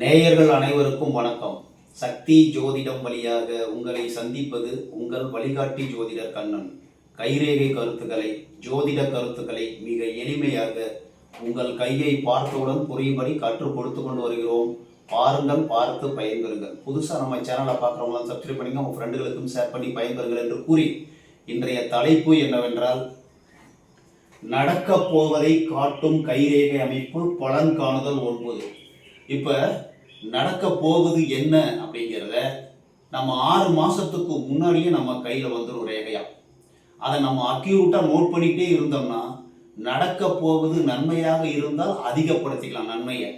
நேயர்கள் அனைவருக்கும் வணக்கம். சக்தி ஜோதிடம் வழியாக உங்களை சந்திப்பது உங்கள் வழிகாட்டி ஜோதிடர் கண்ணன். கைரேகை கருத்துக்களை ஜோதிட கருத்துக்களை மிக எளிமையாக உங்கள் கையை பார்த்தவுடன் புரியும்படி கற்றுக் கொடுத்து கொண்டு வருகிறோம். பாருங்கள் பார்த்து பயன்பெறுங்கள். புதுசாக நம்ம சேனலை பார்க்குறவங்களாம் சப்ஸ்கிரைப் பண்ணிங்க உங்கள் ஃப்ரெண்டுகளுக்கும் ஷேர் பண்ணி பயன்பெறுங்கள் என்று கூறி இன்றைய தலைப்பு என்னவென்றால் நடக்கப் போவதை காட்டும் கைரேகை அமைப்பு பலன் காணுதல் ஒன்பது. இப்போ நடக்க போகுது என்ன அப்படிங்கிறத நம்ம ஆறு மாதத்துக்கு முன்னாடியே நம்ம கையில் வந்துடும் ரேகையா. அதை நம்ம அக்யூரேட்டாக நோட் பண்ணிகிட்டே இருந்தோம்னா நடக்க போவது நன்மையாக இருந்தால் அதிகப்படுத்திக்கலாம் நன்மையை.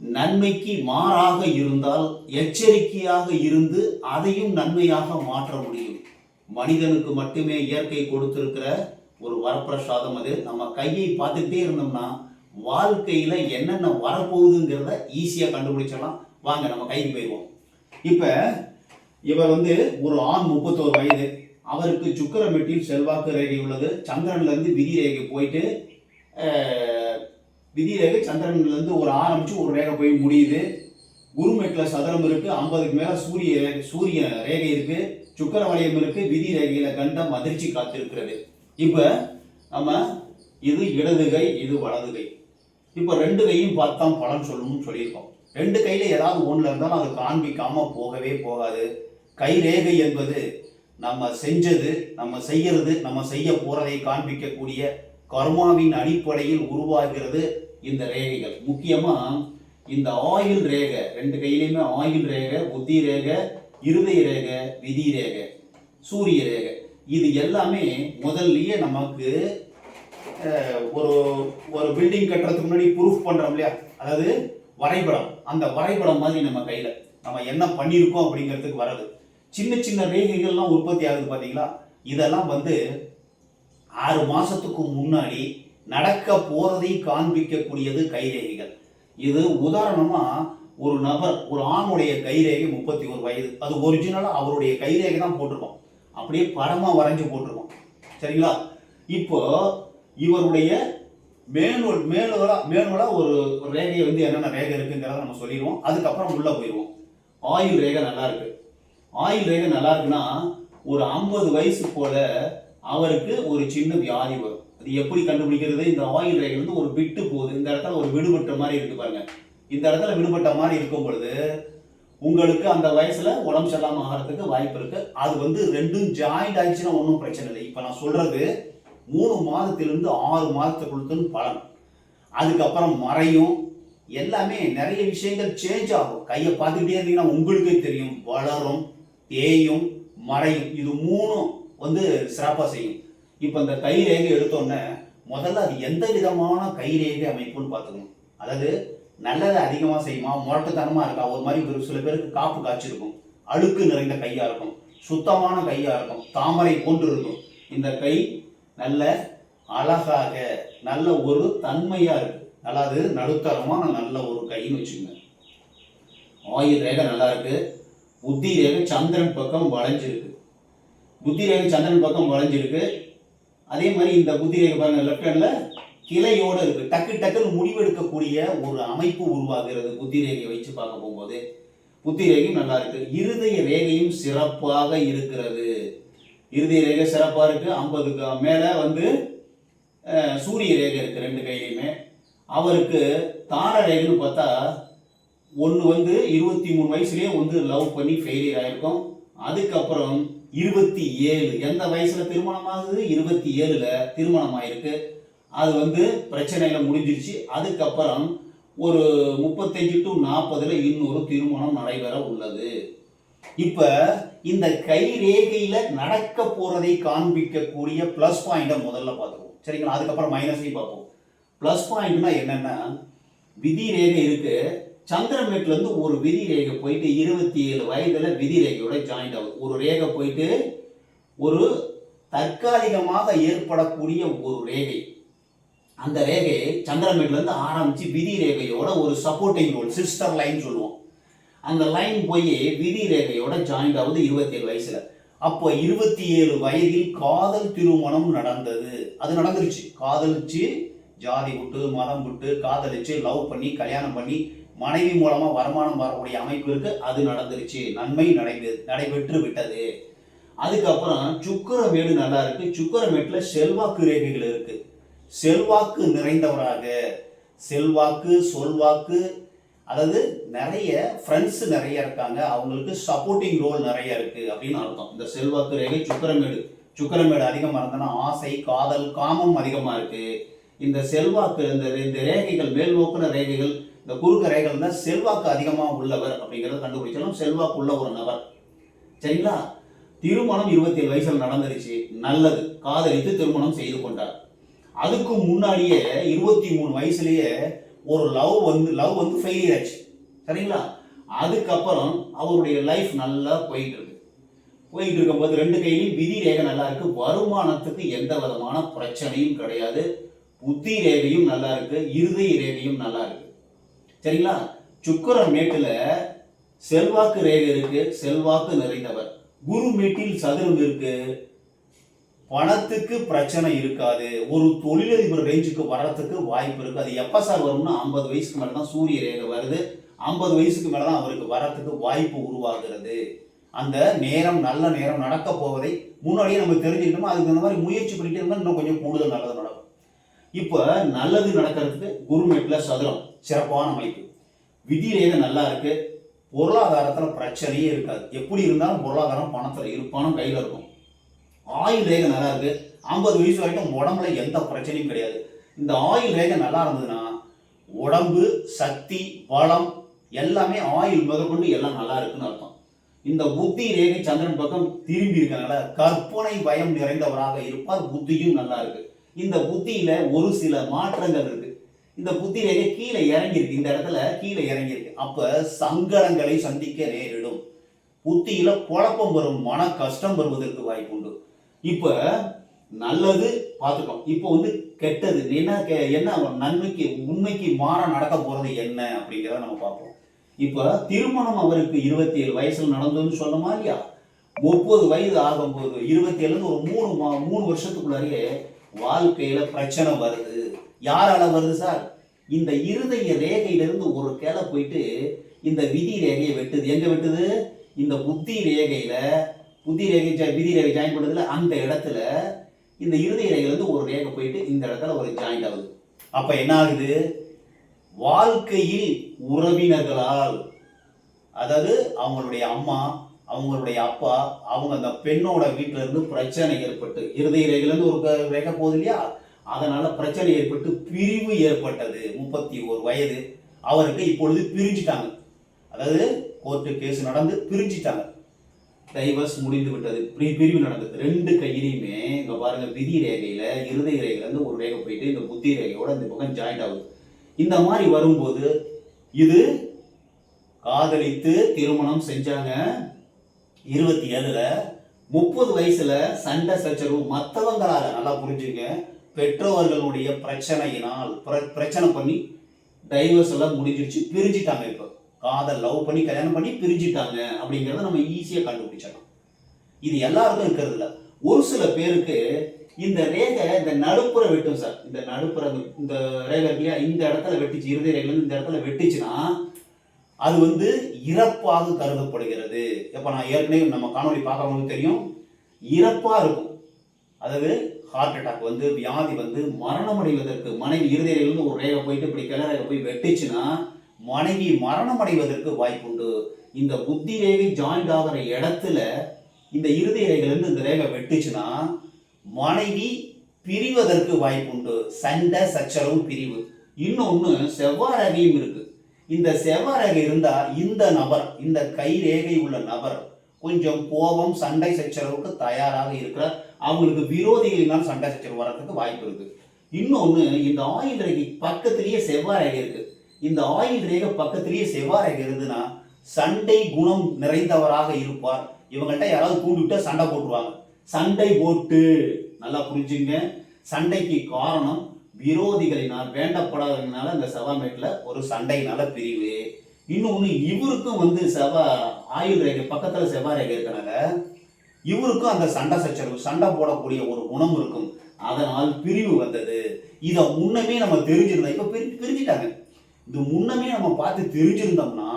நன்மைக்கு மாறாக இருந்தால் எச்சரிக்கையாக இருந்து அதையும் நன்மையாக மாற்ற முடியும். மனிதனுக்கு மட்டுமே இயற்கை கொடுத்திருக்கிற ஒரு வரப்பிரசாதம் அது. நம்ம கையை பார்த்துக்கிட்டே இருந்தோம்னா வாழ்க்கையில் என்னென்ன வரப்போகுதுங்கிறத ஈஸியாக கண்டுபிடிச்சிடலாம். வாங்க நம்ம கைக்கு போயிடுவோம். இப்போ இவர் வந்து ஒரு ஆண் முப்பத்தோரு வயது. அவருக்கு சுக்கரமெட்டில் செல்வாக்கு ரேகை உள்ளது. சந்திரன்லேருந்து விதி ரேகை போயிட்டு விதி ரேகை சந்திரன்லேருந்து ஒரு ஆரம்பித்து ஒரு ரேகை போய் முடியுது. குருமெட்டில் சதுரம் இருக்குது ஐம்பதுக்கு மேலே சூரிய சூரிய ரேகை இருக்குது சுக்கர வளையம் இருக்குது விதி ரேகையில் கண்டம் அதிர்ச்சி காத்திருக்கிறது. இப்போ நம்ம இது இடதுகை இது வலதுகை. இப்போ ரெண்டு கையும் பார்த்தா பலன் சொல்லணும்னு சொல்லியிருக்கோம். ரெண்டு கையில் ஏதாவது ஒன்றில் இருந்தாலும் அது காண்பிக்காம போகவே போகாது. கை ரேகை என்பது நம்ம செஞ்சது நம்ம செய்யறது நம்ம செய்ய போறதை காண்பிக்கக்கூடிய கர்மாவின் அடிப்படையில் உருவாகிறது இந்த ரேகைகள். முக்கியமா இந்த ஆயில் ரேகை ரெண்டு கையிலையுமே ஆயில் ரேகை புத்தி ரேகை இருதய ரேகை விதி ரேகை சூரிய ரேகை. இது எல்லாமே முதல்லயே நமக்கு ஒரு ஒரு பில்டிங் கட்டுறதுக்கு முன்னாடி ப்ரூஃப் பண்ணுறோம் இல்லையா? அதாவது வரைபடம். அந்த வரைபடம் மாதிரி நம்ம கையில். நம்ம என்ன பண்ணியிருக்கோம் அப்படிங்கிறதுக்கு வர்றது. சின்ன சின்ன ரேகைகள்லாம் உற்பத்தி ஆகுது பார்த்தீங்களா இதெல்லாம் வந்து ஆறு மாதத்துக்கு முன்னாடி நடக்க போகிறதை காண்பிக்கக்கூடியது கைரேகைகள் இது உதாரணமாக ஒரு நபர் ஒரு ஆணுடைய கைரேகை முப்பத்தி ஒரு வயது. அது ஒரிஜினலாக அவருடைய கைரேகை தான் போட்டிருக்கோம். அப்படியே படமாக வரைஞ்சி போட்டிருக்கோம். சரிங்களா? இப்போ இவருடைய மேலோல் மேலுவலா மேலுவலா ஒரு ஒரு ரேகையை வந்து என்னென்ன ரேகை இருக்குங்கிறத நம்ம சொல்லிடுவோம். அதுக்கப்புறம் உள்ளே போயிடுவோம். ஆயில் ரேகை நல்லா இருக்கு. ஆயில் ரேகை நல்லா இருக்குன்னா ஒரு ஐம்பது வயசு போல அவருக்கு ஒரு சின்ன வியாதி வரும். அது எப்படி கண்டுபிடிக்கிறது? இந்த ஆயில் ரேகை வந்து ஒரு விட்டு போகுது. இந்த இடத்துல ஒரு விடுபட்ட மாதிரி இருக்கு பாருங்க. இந்த இடத்துல விடுபட்ட மாதிரி இருக்கும் பொழுது உங்களுக்கு அந்த வயசுல உடம்பு சரியில்லாம ஆகிறதுக்கு வாய்ப்பு இருக்கு. அது வந்து ரெண்டும் ஜாயிண்ட் ஆயிடுச்சுன்னா ஒன்றும் பிரச்சனை இல்லை. இப்போ நான் சொல்றது மூணு மாதத்திலிருந்து ஆறு மாதத்துக்குள்ளுன்னு பலன். அதுக்கப்புறம் மறையும். எல்லாமே நிறைய விஷயங்கள் சேஞ்ச் ஆகும். கையை பார்த்துக்கிட்டே இருந்தீங்கன்னா உங்களுக்கே தெரியும். வளரும் தேயும் மறையும். இது மூணும் வந்து சிறப்பாக செய்யும். இப்போ இந்த கை ரேகை எடுத்தோன்னே முதல்ல அது எந்த விதமான கை ரேகை அமைப்புன்னு பார்த்துக்கணும். அதாவது நல்லதை அதிகமாக செய்யுமா? முரட்டுத்தனமாக இருக்கா? ஒரு மாதிரி ஒரு சில பேருக்கு காப்பு காய்ச்சிருக்கும். அழுக்கு நிறைந்த கையாக இருக்கும். சுத்தமான கையாக இருக்கும். தாமரை போன்று இருக்கும். இந்த கை நல்ல அழகாக நல்ல ஒரு தன்மையாக இருக்கு. அதாவது நடுத்தரமான நல்ல ஒரு கைன்னு வச்சுக்கோங்க. ஆயுள் ரேகை நல்லா இருக்கு. புத்தி ரேகை சந்திரன் பக்கம் வளைஞ்சிருக்கு. புத்தி ரேகை சந்திரன் பக்கம் வளைஞ்சிருக்கு. அதே மாதிரி இந்த புத்தி ரேகை பாருங்க லெஃப்ட் ஹேண்ட்ல கிளையோட இருக்கு. டக்கு டக்குன்னு முடிவெடுக்கக்கூடிய ஒரு அமைப்பு உருவாகிறது புத்தி ரேகையை வச்சு பார்க்க போகும்போது. புத்தி ரேகையும் நல்லா இருக்கு. இருதய ரேகையும் சிறப்பாக இருக்கிறது. இறுதி ரேகை சிறப்பாக இருக்குது ஐம்பதுக்கு மேலே வந்து சூரிய ரேகை இருக்குது ரெண்டு கையிலையுமே அவருக்கு தார ரேகைன்னு பார்த்தா ஒன்று வந்து இருபத்தி மூணு வயசுலேயே வந்து லவ் பண்ணி ஃபெயிலியர் ஆகிருக்கும் அதுக்கப்புறம் இருபத்தி ஏழு. எந்த வயசில் திருமணம் ஆகுது இருபத்தி ஏழில் திருமணம் ஆகிருக்கு அது வந்து பிரச்சனையில் முடிஞ்சிருச்சு. அதுக்கப்புறம் ஒரு முப்பத்தஞ்சு டு நாற்பதில் இன்னொரு திருமணம் நடைபெற உள்ளது. இப்போ இந்த கை ரேகையில் நடக்க போகிறதை காண்பிக்கக்கூடிய ப்ளஸ் பாயிண்டை முதல்ல பார்த்துருவோம் சரிங்களா? அதுக்கப்புறம் மைனஸையும் பார்ப்போம். ப்ளஸ் பாயிண்ட்னா என்னென்னா விதி ரேகை இருக்குது சந்திரமேட்லேருந்து ஒரு விதி ரேகை போயிட்டு இருபத்தி ஏழு வயதில் விதி ரேகையோட ஜாயிண்ட் ஆகுது. ஒரு ரேகை போயிட்டு ஒரு தற்காலிகமாக ஏற்படக்கூடிய ஒரு ரேகை. அந்த ரேகை சந்திரமேட்லேருந்து ஆரம்பித்து விதி ரேகையோட ஒரு சப்போர்ட்டிங் ரோல் சிஸ்டர் லைன் சொல்லுவோம். அந்த லைன் போய் விதி ரேகையோட ஜாயிண்ட் ஆகுது இருபத்தி ஏழு வயசுல. அப்போ இருபத்தி ஏழு வயதில் காதல் திருமணம் நடந்தது. அது நடந்துருச்சு. காதலிச்சு ஜாதி விட்டு மதம் விட்டு காதலிச்சு லவ் பண்ணி கல்யாணம் பண்ணி மனைவி மூலமா வருமானம் வரக்கூடிய அமைப்பு இருக்கு. அது நடந்துருச்சு. நன்மை நடைபெ நடைபெற்று விட்டது. அதுக்கப்புறம் சுக்கரமேடு நல்லா இருக்கு. சுக்கரமேட்டுல செல்வாக்கு ரேகைகள் இருக்கு. செல்வாக்கு நிறைந்தவராக. செல்வாக்கு சொல்வாக்கு அதாவது நிறைய ஃப்ரெண்ட்ஸ் நிறைய இருக்காங்க. அவங்களுக்கு சப்போர்ட்டிங் ரோல் நிறைய இருக்கு அப்படின்னு அர்த்தம். இந்த செல்வாக்கு ரேகை சுக்கரமேடு. சுக்கரமேடு அதிகமாக இருந்ததுன்னா ஆசை காதல் காமம் அதிகமாக இருக்கு. இந்த செல்வாக்கு இந்த இந்த ரேகைகள் மேல் நோக்குன ரேகைகள் இந்த குறுக்க ரேகைகள் தான் செல்வாக்கு அதிகமாக உள்ளவர் அப்படிங்கிறத கண்டுபிடிச்சாலும் செல்வாக்கு உள்ள ஒரு நபர். சரிங்களா? திருமணம் இருபத்தி ஏழு வயசில் நடந்துருச்சு. நல்லது. காதலித்து திருமணம் செய்து கொண்டார். அதுக்கு முன்னாடியே இருபத்தி மூணு வயசுலேயே ஒரு லவ் வந்து லவ் வந்து ஃபெயிலியர் ஆச்சு சரிங்களா? அதுக்கப்புறம் அவருடைய லைஃப் நல்லா போயிட்டு இருக்கு. போயிட்டு இருக்கும்போது ரெண்டு கையிலையும் விதி ரேகை நல்லா இருக்கு. வருமானத்துக்கு எந்த விதமான பிரச்சனையும் கிடையாது. புத்தி ரேகையும் நல்லா இருக்கு. இருதய ரேகையும் நல்லா இருக்கு. சரிங்களா? சுக்கரன் மேட்டில் செல்வாக்கு ரேகை இருக்கு. செல்வாக்கு நிறைந்தவர். குரு மீட்டில் சதுரம் இருக்கு. பணத்துக்கு பிரச்சனை இருக்காது. ஒரு தொழிலதிபர் ரேஞ்சுக்கு வர்றதுக்கு வாய்ப்பு இருக்கு. அது எப்போ சார் வரும்னா ஐம்பது வயசுக்கு மேலே தான் சூரிய ரேகை வருது. ஐம்பது வயசுக்கு மேலே தான் அவருக்கு வர்றதுக்கு வாய்ப்பு உருவாகிறது. அந்த நேரம் நல்ல நேரம் நடக்க போவதை முன்னாடியே நம்ம தெரிஞ்சுக்கிட்டோமோ அதுக்கு இந்த மாதிரி முயற்சி பண்ணிட்டு இருந்தால் இன்னும் கொஞ்சம் கூடுதல் நல்லது நடக்கும். இப்போ நல்லது நடக்கிறதுக்கு குருமெட்டில் சதுரம் சிறப்பான அமைப்பு. விதி ரேகை நல்லா இருக்கு. பொருளாதாரத்தில் பிரச்சனையே இருக்காது. எப்படி இருந்தாலும் பொருளாதாரம் பணத்தில் இரு பணம் இருக்கும். ஆயில் ரேகை நல்லா இருக்கு. ஐம்பது வயசு வரைக்கும் உடம்புல எந்த பிரச்சனையும் கிடையாது. இந்த ஆயில் ரேகை நல்லா இருந்ததுன்னா உடம்பு சக்தி பலம் எல்லாமே ஆயுள் முதற்கொண்டு எல்லாம் நல்லா இருக்குன்னு அர்த்தம். இந்த புத்தி ரேகை சந்திரன் பக்கம் திரும்பி இருக்கனால கற்பனை பயம் நிறைந்தவராக இருப்பார் புத்தியும் நல்லா இருக்கு. இந்த புத்தியில ஒரு சில மாற்றங்கள் இருக்கு. இந்த புத்தி ரேகை கீழே இறங்கியிருக்கு. இந்த இடத்துல கீழே இறங்கியிருக்கு. அப்ப சங்கடங்களை சந்திக்க நேரிடும். புத்தியில குழப்பம் வரும் மன கஷ்டம் வருவதற்கு வாய்ப்புண்டு. இப்போ நல்லது பார்த்துட்டோம் இப்போ வந்து கெட்டது என்ன கே என்ன நன்மைக்கு உண்மைக்கு மாற நடக்க போகிறது என்ன அப்படிங்கிறத நம்ம பார்ப்போம். இப்போ திருமணம் அவருக்கு இருபத்தி ஏழு வயசில் நடந்ததுன்னு சொன்னோமா இல்லையா? முப்பது வயது ஆகும்போது இருபத்தி ஏழுலேருந்து ஒரு மூணு மா- மூணு வருஷத்துக்குள்ளாரியே வாழ்க்கையில் பிரச்சனை வருது. யாரால வருது சார்? இந்த இருதய ரேகையிலிருந்து ஒரு கிளை போயிட்டு இந்த விதி ரேகையை வெட்டுது. எங்கே வெட்டுது? இந்த புத்தி ரேகையில் புத்தி ரேகை விதி ரேகை ஜாயின் பண்ணுறதுல அந்த இடத்துல இந்த இறுதி இருந்து ஒரு ரேகை போயிட்டு இந்த இடத்துல ஒரு ஜாயிண்ட் ஆகுது. அப்போ என்ன ஆகுது? வாழ்க்கையில் உறவினர்களால் அதாவது அவங்களுடைய அம்மா அவங்களுடைய அப்பா அவங்க அந்த பெண்ணோட வீட்டில இருந்து பிரச்சனை ஏற்பட்டு இருதய ரேகையில இருந்து ஒரு க- ரேகை போகுது இல்லையா? அதனால பிரச்சனை ஏற்பட்டு பிரிவு ஏற்பட்டது. முப்பத்தி ஒரு வயது. அவருக்கு இப்பொழுது பிரிஞ்சிட்டாங்க. அதாவது கோர்ட்டு கேஸ் நடந்து பிரிஞ்சிட்டாங்க. டைவர்ஸ் முடிந்து விட்டது. பிரி- பிரிவு நடந்தது. ரெண்டு கையிலையுமே இங்க பாருங்க விதி ரேகையில இருதய ரேகையிலேருந்து ஒரு ரேகை போயிட்டு இந்த புத்தி ரேகையோட இந்த பக்கம் ஜாயிண்ட் ஆகுது. இந்த மாதிரி வரும்போது இது காதலித்து திருமணம் செஞ்சாங்க இருபத்தி ஏழுல முப்பது வயசுல சண்டை சச்சரவு மற்றவங்களால நல்லா புரிஞ்சுங்க. பெற்றோர்களுடைய பிரச்சனையினால் பிர- பிரச்சனை பண்ணி டைவர்ஸ் எல்லாம் முடிஞ்சிருச்சு பிரிஞ்சிட்டாங்க இப்போ. காதல் லவ் பண்ணி கல்யாணம் பண்ணி பிரிஞ்சிட்டாங்க அப்படிங்கிறத நம்ம ஈஸியாக கண்டுபிடிச்சிடலாம். இது எல்லாருக்கும் இருக்கிறது இல்லை ஒரு சில பேருக்கு இந்த ரேகை இந்த நடுப்புற வெட்டும் சார். இந்த நடுப்புற இந்த ரேகை இல்லையா? இந்த இடத்துல வெட்டிச்சு இருதய ரேகை இந்த இடத்துல வெட்டிச்சுன்னா அது வந்து இறப்பாக கருதப்படுகிறது. இப்போ நான் ஏற்கனவே நம்ம காணொலி பார்க்கறவங்களுக்கு தெரியும். இறப்பாக இருக்கும். அதாவது ஹார்ட் அட்டாக் வந்து வியாதி வந்து மரணம் அடைவதற்கு மனைவி இருதயிலிருந்து ஒரு ரேகை போயிட்டு இப்படி கிளறேகை போய் வெட்டுச்சுன்னா மனைவி மரணம் அடைவதற்கு வாய்ப்புண்டு. இந்த புத்தி ரேகை ஜாயிண்ட் ஆகிற இடத்துல இந்த இறுதி ரேகையிலிருந்து இந்த ரேகை வெட்டுச்சுன்னா மனைவி பிரிவதற்கு வாய்ப்புண்டு. சண்டை சச்சரவு பிரிவு. இன்னொன்று செவ்வாய் ரேகையும் இருக்கு. இந்த செவ்வாய் ரேகை இருந்தால் இந்த நபர் இந்த கை ரேகை உள்ள நபர் கொஞ்சம் கோபம் சண்டை சச்சரவுக்கு தயாராக இருக்கிறார். அவங்களுக்கு விரோதிகளினால் சண்டை சச்சரவு வர்றதுக்கு வாய்ப்பு இருக்கு. இன்னொன்று இந்த ஆயில் ரேகை பக்கத்திலேயே செவ்வாய் ரேகை இருக்கு. இந்த ஆயில் ரேக பக்கத்திலேயே செவ்வாய் ரேகை இருந்துன்னா சண்டை குணம் நிறைந்தவராக இருப்பார். இவங்கள்ட்ட யாராவது கூண்டுவிட்டா சண்டை போட்டுருவாங்க. சண்டை போட்டு நல்லா புரிஞ்சுங்க. சண்டைக்கு காரணம் விரோதிகளினால் வேண்டப்படாதவங்கனால இந்த செவாமேட்டில் ஒரு சண்டையினால பிரிவு. இன்னொன்று இவருக்கும் வந்து செவ்வா ஆயுள் ரேகை பக்கத்தில் செவ்வாய் ரேகை இருக்கனால இவருக்கும் அந்த சண்டை சச்சரவு சண்டை போடக்கூடிய ஒரு குணம் இருக்கும். அதனால் பிரிவு வந்தது. இதை முன்னமே நம்ம தெரிஞ்சிருந்தோம். இப்போ பிரி பிரிஞ்சிட்டாங்க. இது முன்னமே நம்ம பார்த்து தெரிஞ்சிருந்தோம்னா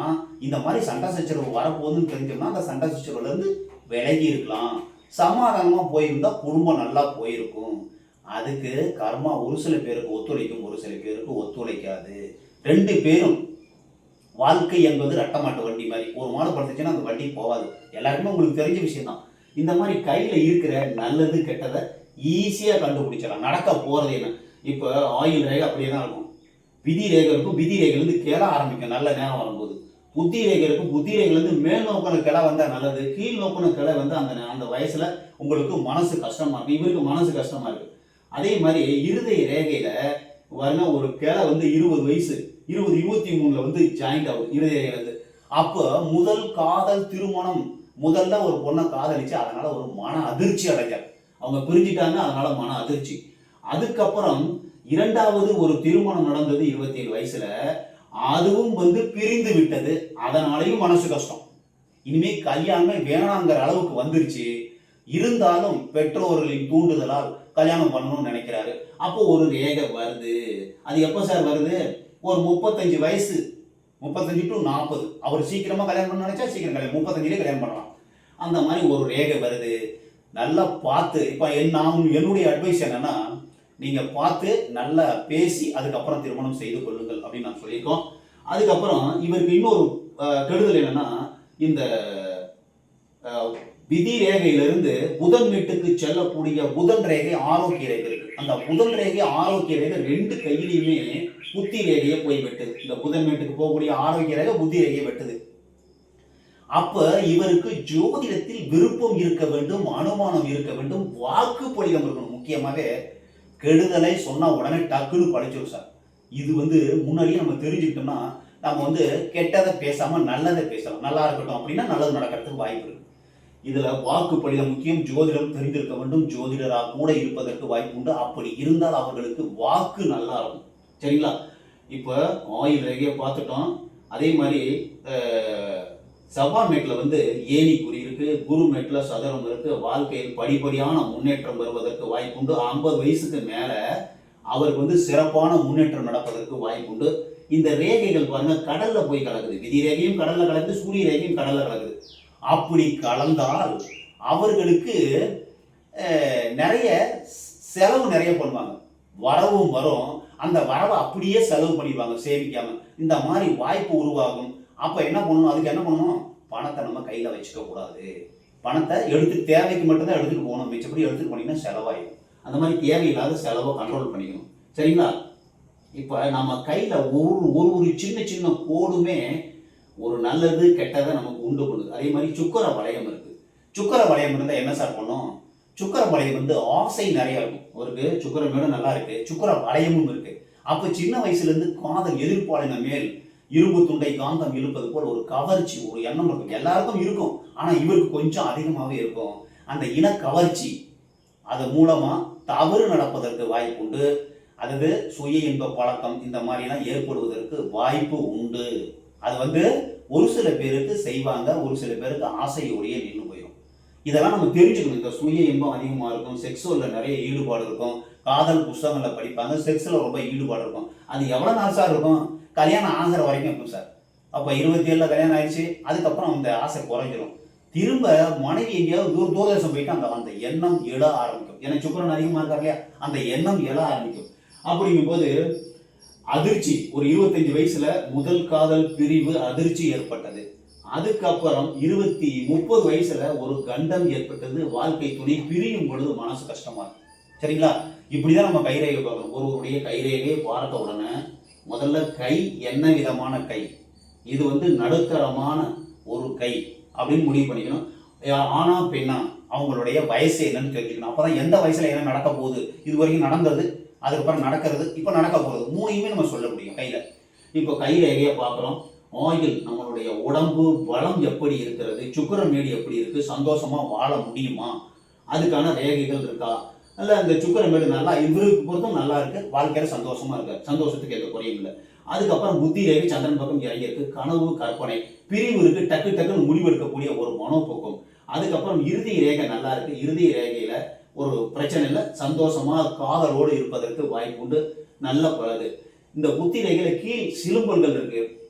இந்த மாதிரி சண்டை சச்சரவு வரப்போகுதுன்னு தெரிஞ்சோம்னா அந்த சண்டை சச்சரவுலேருந்து விலகி இருக்கலாம். சமாதானமாக போயிருந்தால் குடும்பம் நல்லா போயிருக்கும். அதுக்கு கர்மா ஒரு சில பேருக்கு ஒத்துழைக்கும் ஒரு சில பேருக்கு ஒத்துழைக்காது. ரெண்டு பேரும் வாழ்க்கை என்பது ரெட்டமாட்டு வண்டி மாதிரி. ஒரு மாடு படுத்துச்சுன்னா அந்த வண்டி போகாது. எல்லாருக்குமே உங்களுக்கு தெரிஞ்ச விஷயம் தான் இந்த மாதிரி கையில் இருக்கிற நல்லது கெட்டதை ஈஸியாக கண்டுபிடிச்சிடலாம். நடக்க போகிறது என்ன? இப்போ ஆயில் ரேகை அப்படியே தான் இருக்கும். விதி ரேகை இருக்கும் விதி ரேகையிலேருந்து கிள ஆரம்பிக்கும் நல்ல நேரம் வரும்போது. புத்தி ரேகை இருக்கும் புத்தி ரேகையிலேருந்து மேல் நோக்கின கிளை வந்தால் நல்லது கீழ் நோக்கின கிளை வந்து அந்த நே- அந்த வயசில் உங்களுக்கு மனசு கஷ்டமாக இருக்கும் இவருக்கு மனசு கஷ்டமாக இருக்குது அதே மாதிரி இருதய ரேகையில் பாருங்க ஒரு கிளை வந்து இருபது வயசு இருபது இருபத்தி மூணில் வந்து ஜாயிண்ட் ஆகும் இருதய இருந்து அப்போ முதல் காதல் திருமணம் முதல்ல ஒரு பொண்ணை காதலிச்சு அதனால ஒரு மன அதிர்ச்சி அடைஞ்சார் அவங்க பிரிஞ்சிட்டாங்க அதனால மன அதிர்ச்சி. அதுக்கப்புறம் இரண்டாவது ஒரு திருமணம் நடந்தது இருபத்தி ஏழு வயசுல. அதுவும் வந்து பிரிந்து விட்டது. அதனாலையும் மனசு கஷ்டம். இனிமே கல்யாணமே வேணாங்கிற அளவுக்கு வந்துருச்சு. இருந்தாலும் பெற்றோர்களின் தூண்டுதலால் கல்யாணம் பண்ணணும்னு நினைக்கிறாரு. அப்போ ஒரு ரேகை வருது. அது எப்போ சார் வருது? ஒரு முப்பத்தஞ்சு வயசு. முப்பத்தஞ்சு டு நாற்பது அவர் சீக்கிரமா கல்யாணம் பண்ண நினைச்சா சீக்கிரம் கல்யாணம் முப்பத்தஞ்சுலேயே கல்யாணம் பண்ணலாம். அந்த மாதிரி ஒரு ரேகை வருது. நல்லா பார்த்து இப்போ என் நான் என்னுடைய அட்வைஸ் என்னன்னா நீங்க பார்த்து நல்லா பேசி அதுக்கப்புறம் திருமணம் செய்து கொள்ளுங்கள் அப்படின்னு நான் சொல்லியிருக்கோம். அதுக்கப்புறம் இவருக்கு இன்னொரு கெடுதல் என்னன்னா இந்த விதி ரேகையிலிருந்து புதன் வீட்டுக்கு செல்லக்கூடிய புதன் ரேகை ஆரோக்கிய ரேகை இருக்கு. அந்த புதன் ரேகை ஆரோக்கிய ரேகை ரெண்டு கையிலையுமே புத்தி ரேகையை போய் வெட்டுது இந்த புதன் வீட்டுக்கு போகக்கூடிய ஆரோக்கிய ரேகை புத்தி ரேகையை வெட்டுது. அப்ப இவருக்கு ஜோதிடத்தில் விருப்பம் இருக்க வேண்டும் அனுமானம் இருக்க வேண்டும் வாக்கு படிதம் இருக்கணும். முக்கியமாக கெடுதலை சொன்னால் உடனே டக்குன்னு படிச்சிடும் சார். இது வந்து முன்னாடியே நம்ம தெரிஞ்சுக்கிட்டோம்னா நம்ம வந்து கெட்டதை பேசாம நல்லதை பேசலாம். நல்லா இருக்கட்டும் அப்படின்னா நல்லது நடக்கிறதுக்கு வாய்ப்பு இருக்கு. இதுல வாக்கு முக்கியம் ஜோதிடம் தெரிந்திருக்க வேண்டும். ஜோதிடராக கூட இருப்பதற்கு வாய்ப்பு உண்டு. அப்படி இருந்தால் அவர்களுக்கு வாக்கு நல்லா இருக்கும். சரிங்களா? இப்போ ஆயுள் ரேகையை பார்த்துட்டோம். அதே மாதிரி செவ்வாய் மேட்டில் வந்து ஏணி குறி இருக்கு குரு மேட்டில் சதுரம் இருக்கு வாழ்க்கையில் படிப்படியான முன்னேற்றம் வருவதற்கு வாய்ப்புண்டு. ஐம்பது வயசுக்கு மேலே அவருக்கு வந்து சிறப்பான முன்னேற்றம் நடப்பதற்கு வாய்ப்புண்டு. இந்த ரேகைகள் பாருங்க கடல்ல போய் கலக்குது. விதி ரேகையும் கடல்ல கலக்குது சூரிய ரேகையும் கடல்ல கலக்குது. அப்படி கலந்தால் அவர்களுக்கு நிறைய செலவு நிறைய பண்ணுவாங்க. வரவும் வரும். அந்த வரவை அப்படியே செலவு பண்ணிடுவாங்க சேமிக்காம. இந்த மாதிரி வாய்ப்பு உருவாகும். அப்போ என்ன பண்ணணும்? அதுக்கு என்ன பண்ணணும்? பணத்தை நம்ம கையில் வச்சுக்க கூடாது. பணத்தை எடுத்து தேவைக்கு மட்டும்தான் எடுத்துகிட்டு போகணும். மிச்சப்படி எடுத்துட்டு போனீங்கன்னா செலவாயிடும் அந்த மாதிரி தேவையில்லாத செலவை கண்ட்ரோல் பண்ணிக்கணும். சரிங்களா? இப்போ நம்ம கையில் ஒரு ஒரு ஒரு சின்ன சின்ன கோடுமே ஒரு நல்லது கெட்டதை நமக்கு உண்டு பண்ணுது. அதே மாதிரி சுக்கர வளையம் இருக்குது சுக்கர வளையம் இருந்தால் என்ன சார் பண்ணும்? சுக்கர வளையம் வந்து ஆசை நிறையா இருக்கும். அவருக்கு சுக்கர மேடும் நல்லா இருக்குது சுக்கர வளையமும் இருக்குது அப்போ சின்ன வயசுலேருந்து காதல் எதிர்ப்பாளின மேல் இரும்பு துண்டை காந்தம் இழுப்பது போல் ஒரு கவர்ச்சி ஒரு எண்ணம் இருக்கும். எல்லாருக்கும் இருக்கும். ஆனா இவருக்கு கொஞ்சம் அதிகமாகவே இருக்கும். அந்த இன கவர்ச்சி அது மூலமா தவறு நடப்பதற்கு வாய்ப்பு உண்டு. அதாவது சுய இன்ப பழக்கம் இந்த மாதிரிலாம் ஏற்படுவதற்கு வாய்ப்பு உண்டு. அது வந்து ஒரு சில பேருக்கு செய்வாங்க ஒரு சில பேருக்கு ஆசையோடைய நின்று போயிடும் இதெல்லாம் நம்ம தெரிஞ்சுக்கணும். இந்த சுய இன்பம் அதிகமாக இருக்கும். செக்ஸுவலில் நிறைய ஈடுபாடு இருக்கும். காதல் புஸ்தகங்களில் படிப்பாங்க. செக்ஸில் ரொம்ப ஈடுபாடு இருக்கும். அது எவ்வளோ நாள் சார் இருக்கும்? கல்யாணம் ஆகிற வரைக்கும் இருக்கும் சார். அப்போ இருபத்தி ஏழில் கல்யாணம் ஆயிடுச்சு அதுக்கப்புறம் அந்த ஆசை குறைஞ்சிரும். திரும்ப மனைவி எங்கேயாவது தூர தூரதேசம் போயிட்டு அந்த அந்த எண்ணம் எழ ஆரம்பிக்கும். எனக்கு சுக்கரன் அதிகமாக இருக்கார் இல்லையா? அந்த எண்ணம் எழ ஆரம்பிக்கும். அப்படிங்கும்போது அதிர்ச்சி ஒரு இருபத்தஞ்சு வயசுல முதல் காதல் பிரிவு அதிர்ச்சி ஏற்பட்டது. அதுக்கப்புறம் இருபத்தி முப்பது வயசுல ஒரு கண்டம் ஏற்பட்டது வாழ்க்கை துணை பிரியும் பொழுது மனசு கஷ்டமா இருக்கு. சரிங்களா? இப்படிதான் நம்ம கைரேகை பார்க்கணும். ஒருவருடைய கைரேகையை பார்த்த உடனே முதல்ல கை என்ன விதமான கை? இது வந்து நடுத்தரமான ஒரு கை அப்படின்னு முடிவு பண்ணிக்கணும். ஆனா பெண்ணா? அவங்களுடைய வயசு என்னன்னு தெரிஞ்சுக்கணும். அப்பதான் எந்த வயசுல என்ன நடக்க போகுது? இது வரைக்கும் நடந்தது அதுக்கப்புறம் நடக்கிறது இப்போ நடக்க போகிறது மூணையுமே நம்ம சொல்ல முடியும் கையில. இப்போ கையில் எங்கேயா பார்க்குறோம். ஆயில் நம்மளுடைய உடம்பு பலம் எப்படி இருக்கிறது? சுக்கரமேடு எப்படி இருக்கு? சந்தோஷமா வாழ முடியுமா? அதுக்கான ரேகைகள் இருக்கா? நல்ல அந்த மேலே நல்லா இவருக்கு பொறுத்தும் நல்லா இருக்கு. வாழ்க்கையில சந்தோஷமா இருக்கு சந்தோஷத்துக்கு எந்த குறையும் இல்லை. அதுக்கப்புறம் புத்தி ரேகை சந்திரன் பக்கம் இறங்கியிருக்கு கனவு கற்பனை. பிரிவு இருக்கு. டக்கு டக்குன்னு முடிவெடுக்கக்கூடிய ஒரு மனோபோக்கம் அதுக்கப்புறம் இறுதி ரேகை நல்லா இருக்கு. இறுதி ரேகையில ஒரு பிரச்சனை இல்லை. சந்தோஷமா காதலோடு இருப்பதற்கு வாய்ப்பு உண்டு. நல்ல பழகு இந்த புத்தி ரேகையில கீழ் சிலும்பல்கள் இருக்கு.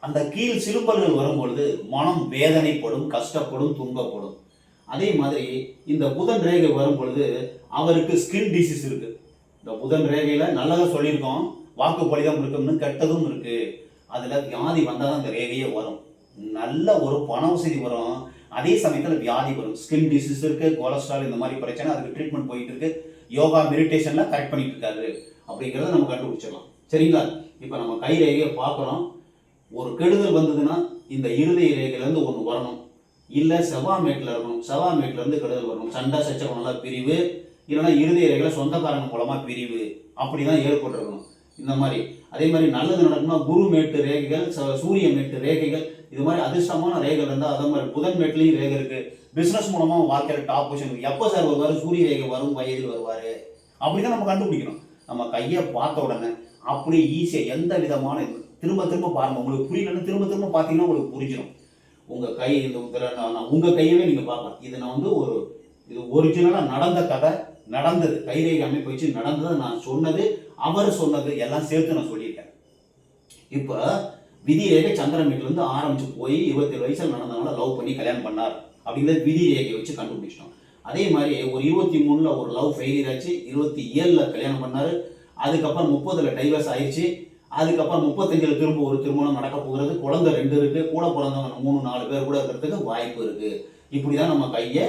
அந்த கீழ் சிலும்பல்கள் வரும்பொழுது மனம் வேதனைப்படும் கஷ்டப்படும் துன்பப்படும். அதே மாதிரி இந்த புதன் ரேகை வரும் பொழுது அவருக்கு ஸ்கின் டிசீஸ் இருக்கு. இந்த புதன் ரேகையில நல்லதாக சொல்லியிருக்கோம் வாக்கு பலிதம் இருக்கும்னு கெட்டதும் இருக்கு. அதுல வியாதி வந்தால் தான் அந்த ரேகையே வரும். நல்ல ஒரு பண வசதி வரும். அதே சமயத்தில் வியாதி வரும். ஸ்கின் டிசீஸ் இருக்கு கொலஸ்ட்ரால் இந்த மாதிரி பிரச்சனை அதுக்கு ட்ரீட்மெண்ட் போயிட்டு இருக்கு. யோகா மெடிடேஷன்ல கரெக்ட் பண்ணிட்டு இருக்காரு. அப்படிங்கிறத நம்ம கண்டுபிடிச்சிடலாம். சரிங்களா? இப்போ நம்ம கை ரேகையை பார்க்குறோம். ஒரு கெடுதல் வந்ததுன்னா இந்த இருதய ரேகையிலேருந்து ஒன்று வரணும். இல்லை செவ்வாமேட்டில் இருக்கணும். செவ்வாமேட்டிலேருந்து கெடுதல் வரணும். சண்டை சச்சரவெல்லாம் பிரிவு. இல்லைன்னா இறுதி இறைகளை சொந்தக்காரங்க மூலமாக பிரிவு அப்படி தான் ஏற்பட்டிருக்கணும். இந்த மாதிரி. அதே மாதிரி நல்லது நடக்கணும்னா குரு மேட்டு ரேகைகள் ச- சூரிய மேட்டு ரேகைகள் இது மாதிரி அதிர்ஷ்டமான ரேகைகள் இருந்தால் அதே மாதிரி புதன் மேட்லேயும் ரேகை இருக்குது பிஸ்னஸ் மூலமாக வாழ்க்கையில் டாப் பொசிஷன் எப்போ சார் வருவார்? சூரிய ரேகை வரும் வயதில் வருவார். அப்படி தான் நம்ம கண்டுபிடிக்கணும். நம்ம கையை பார்த்த உடனே அப்படியே ஈஸியாக எந்த விதமான இது- திரும்ப திரும்ப பாருங்கள் உங்களுக்கு புரியலன்னு திரும்ப திரும்ப பார்த்தீங்கன்னா உங்களுக்கு புரிஞ்சிடும் உங்கள் கை இந்த நான் உங்கள் கையவே நீங்கள் பார்க்கலாம். இது நான் வந்து ஒரு இது ஒரிஜினலாக நடந்த கதை. நடந்தது. கைரேகை அமைப்பு வச்சு நடந்தது நான் சொன்னது அவர் சொன்னது எல்லாம் சேர்த்து நான் சொல்லிட்டேன் இப்போ விதி ரேகை சந்திரன் வீட்டிலேருந்து ஆரம்பிச்சு போய் இருபத்தேழு வயசுல நடந்தவங்கள லவ் பண்ணி கல்யாணம் பண்ணார் அப்படிங்கிறது விதி ரேகை வச்சு கண்டுபிடிச்சிட்டோம். அதே மாதிரி ஒரு இருபத்தி மூணுல ஒரு லவ் ஃபெயிலியர் ஆச்சு இருபத்தி ஏழில் கல்யாணம் பண்ணார் அதுக்கப்புறம் முப்பதுல டைவர்ஸ் ஆயிடுச்சு அதுக்கப்புறம் முப்பத்தஞ்சில் திரும்ப ஒரு திருமணம் நடக்க போகிறது குழந்தை ரெண்டு இருக்கு கூட பிறந்தவங்க மூணு நாலு பேர் கூட இருக்கிறதுக்கு வாய்ப்பு இருக்கு. இப்படிதான் நம்ம கையை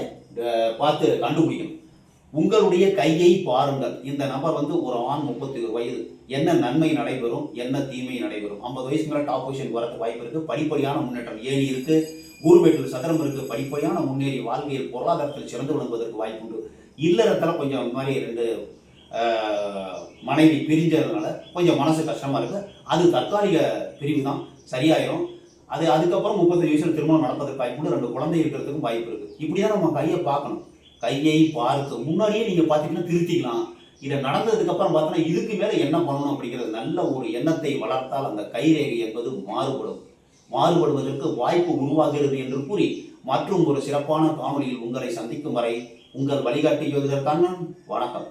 பார்த்து கண்டுபிடிக்கணும். உங்களுடைய கையை பாருங்கள். இந்த நபர் வந்து ஒரு ஆண் முப்பத்தி ஒரு வயது. என்ன நன்மை நடைபெறும்? என்ன தீமை நடைபெறும்? ஐம்பது வயசு மேலே டாப் பொசிஷன் வரதுக்கு வாய்ப்பு இருக்குது படிப்படியான முன்னேற்றம் ஏணி இருக்கு. கூர்வேட்டில் சதுரம் இருக்கு. படிப்படியான முன்னேறி வாழ்வியல் பொருளாதாரத்தில் சிறந்து விளங்குவதற்கு வாய்ப்பு உண்டு. இல்லறத்தில் கொஞ்சம் இந்த மாதிரி ரெண்டு மனைவி பிரிஞ்சதுனால கொஞ்சம் மனசு கஷ்டமாக இருக்குது அது தற்காலிக பிரிவு தான். சரியாயிரும். அது அதுக்கப்புறம் முப்பத்தஞ்சு வயசுல திருமணம் நடப்பதற்கு வாய்ப்பு உண்டு. ரெண்டு குழந்தை இருக்கிறதுக்கும் வாய்ப்பு இருக்குது இப்படி தான் நம்ம கையை பார்க்கணும். கையை பார்த்து முன்னாடியே நீங்க பாத்தீங்கன்னா திருத்திக்கலாம். இதை நடந்ததுக்கு அப்புறம் பார்த்தோன்னா இதுக்கு மேல என்ன பண்ணணும் அப்படிங்கிறது நல்ல ஒரு எண்ணத்தை வளர்த்தால் அந்த கைரேகை என்பது மாறுபடும். மாறுபடுவதற்கு வாய்ப்பு உருவாகிறது என்று கூறி மற்றும் ஒரு சிறப்பான காணொலியில் உங்களை சந்திக்கும் வரை உங்கள் வழிகாட்டி யோகிதர் கண்ணன் வணக்கம்.